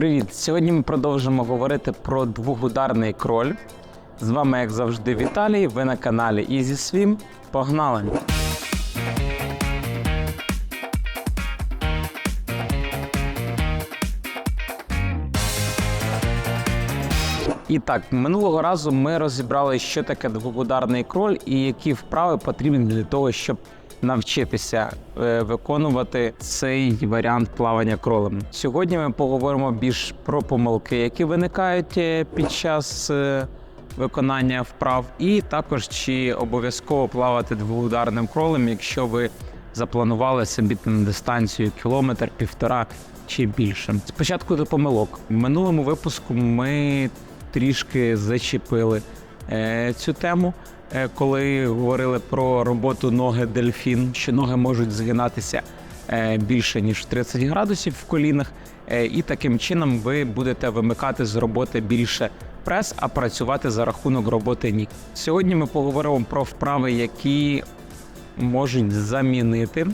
Привіт! Сьогодні ми продовжимо говорити про двугударний кроль. З вами, як завжди, Віталій. Ви на каналі Easy Swim. Погнали! І так, минулого разу ми розібрали, що таке двугударний кроль і які вправи потрібні для того, щоб навчитися е, виконувати цей варіант плавання кролем. Сьогодні ми поговоримо більш про помилки, які виникають е, під час е, виконання вправ, і також чи обов'язково плавати двуударним кролем, якщо ви запланували собі на дистанцію кілометр, півтора чи більше. Спочатку до помилок. В минулому випуску ми трішки зачепили цю тему, коли говорили про роботу ноги дельфін, що ноги можуть згинатися е, більше ніж 30 градусів в колінах, е, і таким чином ви будете вимикати з роботи більше прес, а працювати за рахунок роботи ніг. Сьогодні ми поговоримо про вправи, які можуть замінити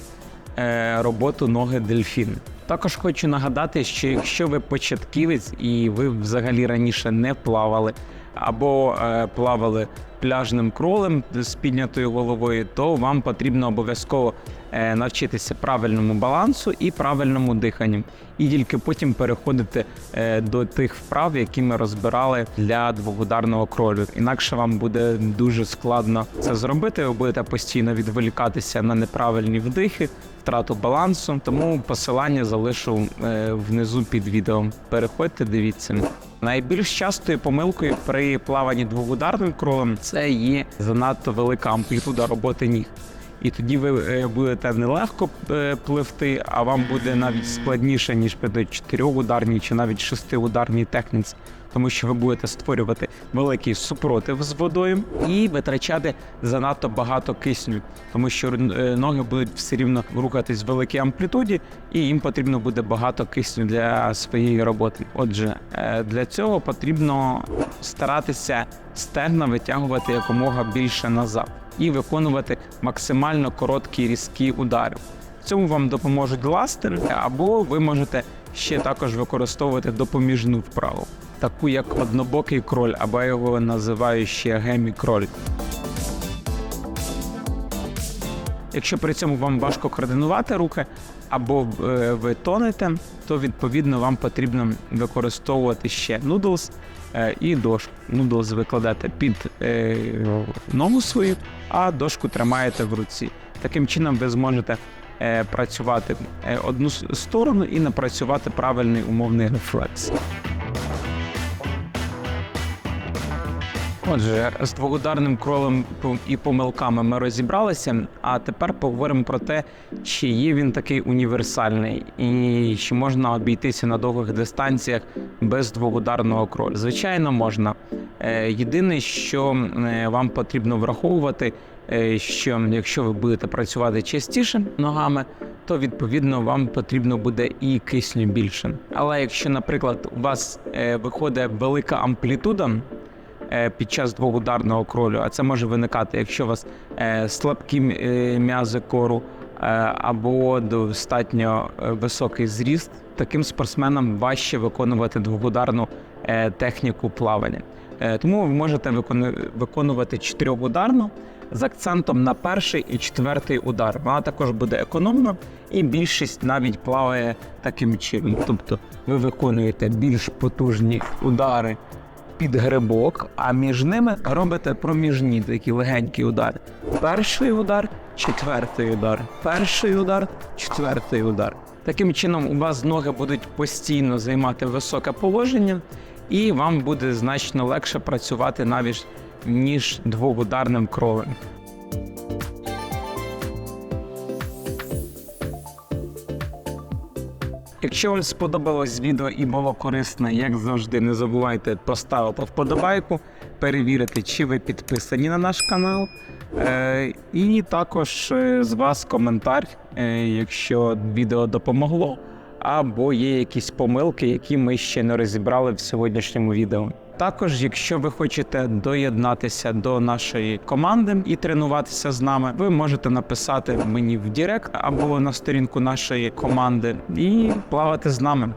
е, роботу ноги дельфін. Також хочу нагадати, що якщо ви початківець і ви взагалі раніше не плавали або е, плавали пляжним кролем з піднятою головою, то вам потрібно обов'язково навчитися правильному балансу і правильному диханню, і тільки потім переходити е, до тих вправ, які ми розбирали для двугударного кролю. Інакше вам буде дуже складно це зробити. Ви будете постійно відволікатися на неправильні вдихи, втрату балансу. Тому посилання залишу е, внизу під відео. Переходьте, дивіться. Найбільш частою помилкою при плаванні двугударним кролем це є занадто велика амплітуда роботи ніг. І тоді ви е, будете не легко е, пливти, а вам буде навіть складніше, ніж при чотирьохударній чи навіть шестиударній техніці, тому що ви будете створювати великий супротив з водою і витрачати занадто багато кисню, тому що е, ноги будуть все рівно рухатись в великій амплітуді, і їм потрібно буде багато кисню для своєї роботи. Отже, е, для цього потрібно старатися стегна витягувати якомога більше назад і виконувати максимально короткі різкі удари. В цьому вам допоможуть ластери, або ви можете ще також використовувати допоміжну вправу, таку як однобокий кроль, або його називаю ще гемі-кроль. Якщо при цьому вам важко координувати руки або е, ви тонете, то відповідно вам потрібно використовувати ще noodles е, і дошку. Noodles ви кладете під е, ногу свою, а дошку тримаєте в руці. Таким чином ви зможете працювати одну сторону і напрацювати правильний умовний рефлекс. Отже, з двуударним кролем і помилками ми розібралися. А тепер поговоримо про те, чи є він такий універсальний, і чи можна обійтися на довгих дистанціях без двуударного кролю. Звичайно, можна. Е, Єдине, що е, вам потрібно враховувати, е, що якщо ви будете працювати частіше ногами, то відповідно вам потрібно буде і кисню більше. Але якщо, наприклад, у вас виходить велика амплітуда під час двоударного кролю, а це може виникати, якщо у вас е, слабкі е, м'язи кору е, або достатньо е, високий зріст, таким спортсменам важче виконувати двоударну е, техніку плавання. Е, Тому ви можете викону- виконувати чотирьохударну з акцентом на перший і четвертий удар. Вона також буде економна, і більшість навіть плаває таким чином. Тобто ви виконуєте більш потужні удари під грибок, а між ними робите проміжні такі легенькі удари. Перший удар, четвертий удар, перший удар, четвертий удар. Таким чином, у вас ноги будуть постійно займати високе положення, і вам буде значно легше працювати навіть ніж двоударним кролем. Якщо вам сподобалось відео і було корисне, як завжди, не забувайте поставити вподобайку, перевірити, чи ви підписані на наш канал. Е, і також е, з вас коментар, е, якщо відео допомогло, або є якісь помилки, які ми ще не розібрали в сьогоднішньому відео. Також, якщо ви хочете доєднатися до нашої команди і тренуватися з нами, ви можете написати мені в Дірект або на сторінку нашої команди і плавати з нами.